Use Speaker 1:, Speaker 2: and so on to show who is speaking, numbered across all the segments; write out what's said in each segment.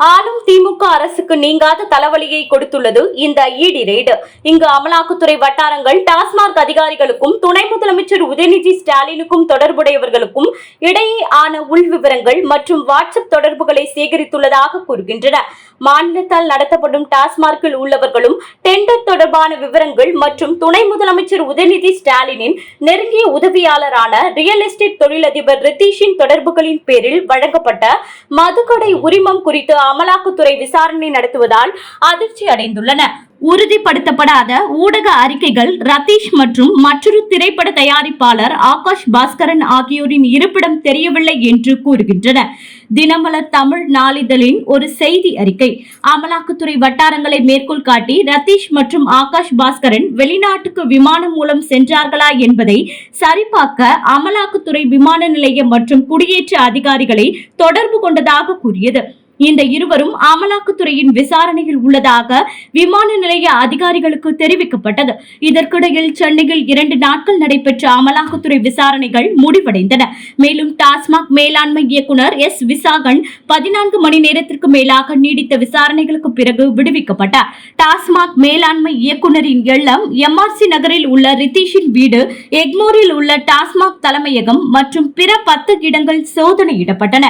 Speaker 1: ஆளும் திமுக அரசுக்கு நீங்காத தலைவலியை கொடுத்துள்ளது இந்த இடி ரெய்டு. இங்கு அமலாக்கத்துறை வட்டாரங்கள் டாஸ்மாக் அதிகாரிகளுக்கும் துணை முதலமைச்சர் உதயநிதி ஸ்டாலினுக்கும் தொடர்புடையவர்களுக்கும் இடையே ஆன உள் விவரங்கள் மற்றும் வாட்ஸ்அப் தொடர்புகளை சேகரித்துள்ளதாக கூறுகின்றன. மாநிலத்தால் நடத்தப்படும் டாஸ்மார்க்கில் உள்ளவர்களும் டெண்டர் தொடர்பான விவரங்கள் மற்றும் துணை முதலமைச்சர் உதயநிதி ஸ்டாலினின் நெருங்கிய உதவியாளரான ரியல் எஸ்டேட் தொழிலதிபர் ரித்தீஷின் தொடர்புகளின் பேரில் வழங்கப்பட்ட மதுக்கடை உரிமம் குறித்து அமலாக்கத்துறை விசாரணை நடத்துவதால் அதிர்ச்சி அடைந்துள்ளன. உறுதிப்படுத்தப்படாத ஊடக அறிக்கைகள் ரதீஷ் மற்றும் மற்றொரு திரைப்பட தயாரிப்பாளர் ஆகாஷ் பாஸ்கரன் ஆகியோரின் இருப்பிடம் தெரியவில்லை என்று கூறுகின்றன. தினமலர் தமிழ் நாளிதழின் ஒரு செய்தி அறிக்கை. அமலாக்கத்துறை வட்டாரங்களை மேற்கோள் காட்டி ரதீஷ் மற்றும் ஆகாஷ் பாஸ்கரன் வெளிநாட்டுக்கு விமானம் மூலம் சென்றார்களா என்பதை சரிபார்க்க அமலாக்கத்துறை விமான நிலையம் மற்றும் குடியேற்ற அதிகாரிகளை தொடர்பு கொண்டதாக கூறியது. இந்த இருவரும் அமலாக்கத்துறையின் விசாரணையில் உள்ளதாக விமான நிலைய அதிகாரிகளுக்கு தெரிவிக்கப்பட்டது. இதற்கிடையில் சென்னையில் இரண்டு நாட்கள் நடைபெற்ற அமலாக்கத்துறை விசாரணைகள் முடிவடைந்தன. மேலும் டாஸ்மாக் மேலாண்மை இயக்குனர் எஸ். விசாகன் பதினான்கு மணி நேரத்திற்கு மேலாக நீடித்த விசாரணைகளுக்கு பிறகு விடுவிக்கப்பட்டார். டாஸ்மாக் மேலாண்மை இயக்குனரின் இல்லம் எம்ஆர்சி நகரில் உள்ள ரித்தீஷின் வீடு எக்மோரில் உள்ள டாஸ்மாக் தலைமையகம் மற்றும் பிற பத்து இடங்கள் சோதனையிடப்பட்டன.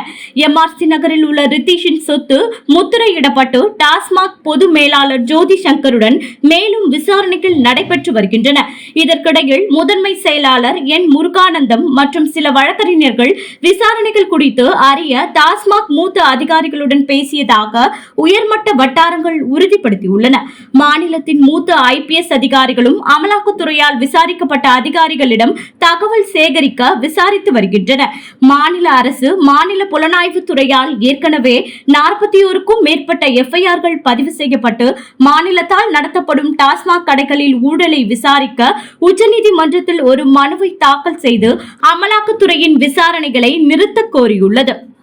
Speaker 1: எம்ஆர்சி நகரில் உள்ள ரித்தீஷின் சொத்து முத்திரையிடப்பட்டு டாஸ்மாக் பொது மேலாளர் ஜோதி சங்கருடன் மேலும் விசாரணைகள் நடைபெற்று வருகின்றன. இதற்கிடையில் முதன்மை செயலாளர் என் முருகானந்தம் மற்றும் சில வழக்கறிஞர்கள் விசாரணைகள் குறித்து அறிய டாஸ்மாக் மூத்த அதிகாரிகளுடன் பேசியதாக உயர்மட்ட வட்டாரங்கள் உறுதிப்படுத்தியுள்ளன. மாநிலத்தின் மூத்த ஐபிஎஸ் அதிகாரிகளும் அமலாக்கத்துறையால் விசாரிக்கப்பட்ட அதிகாரிகளிடம் தகவல் சேகரிக்க விசாரித்து வருகின்றன மாநில அரசு மாநில புலனாய்வு துறையால் ஏற்கனவே நாற்பத்தி ஓருக்கும் மேற்பட்ட எஃப்ஐஆர்கள் பதிவு செய்யப்பட்டு மாநிலத்தால் நடத்தப்படும் டாஸ்மாக் கடைகளில் ஊழலை விசாரிக்க உச்சநீதிமன்றத்தில் ஒரு மனுவை தாக்கல் செய்து அமலாக்கத்துறையின் விசாரணைகளை நிறுத்தக் கோரியுள்ளது.